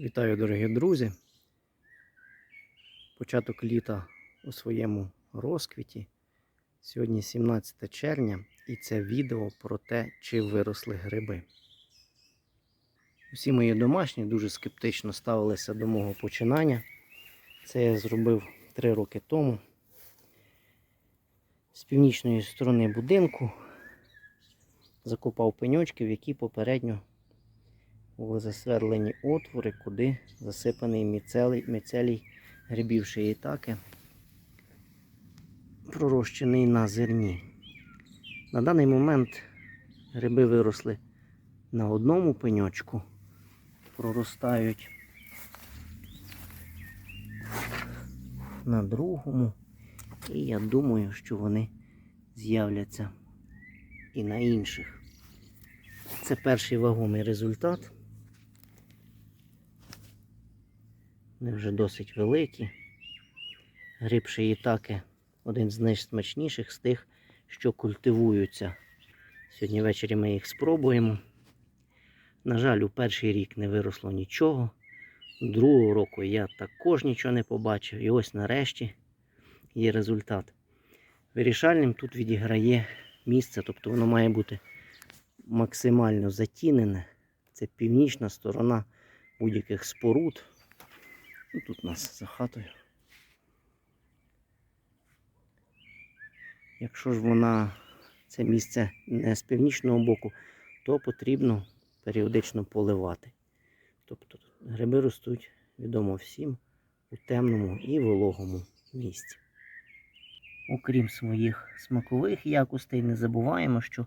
Вітаю, дорогі друзі. Початок літа у своєму розквіті. Сьогодні 17 червня і це відео про те, чи виросли гриби. Усі мої домашні дуже скептично ставилися до мого починання. Це я зробив 3 роки тому. З північної сторони будинку закопав пеньочки, в які попередньо були засверлені отвори, куди засипаний міцелій, міцелій грибів шиїтаки, пророщений на зерні. На даний момент гриби виросли на одному пеньочку, проростають на другому. І я думаю, що вони з'являться і на інших. Це перший вагомий результат. Вони вже досить великі. Гриб шиїтаки один з найсмачніших з тих, що культивуються. Сьогодні ввечері ми їх спробуємо. На жаль, у перший рік не виросло нічого. Другого року я також нічого не побачив. І ось нарешті є результат. Вирішальним тут відіграє місце, тобто воно має бути максимально затінене. Це північна сторона будь-яких споруд. Ну, тут у нас за хатою. Якщо ж вона це місце не з північного боку, то потрібно періодично поливати. Тобто гриби ростуть, відомо всім, у темному і вологому місці. Окрім своїх смакових якостей, не забуваємо, що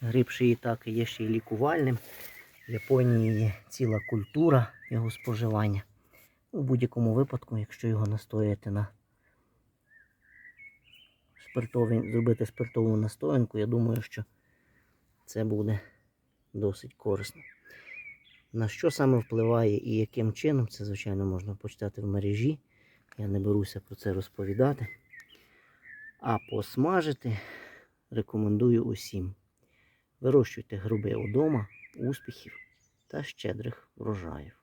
гриб шиїтаки є ще й лікувальним. В Японії є ціла культура його споживання. У будь-якому випадку, якщо його настояти на спиртові, зробити спиртову настоянку, я думаю, що це буде досить корисно. На що саме впливає і яким чином, це, звичайно, можна почитати в мережі. Я не беруся про це розповідати. А посмажити рекомендую усім. Вирощуйте груби удома, успіхів та щедрих врожаїв.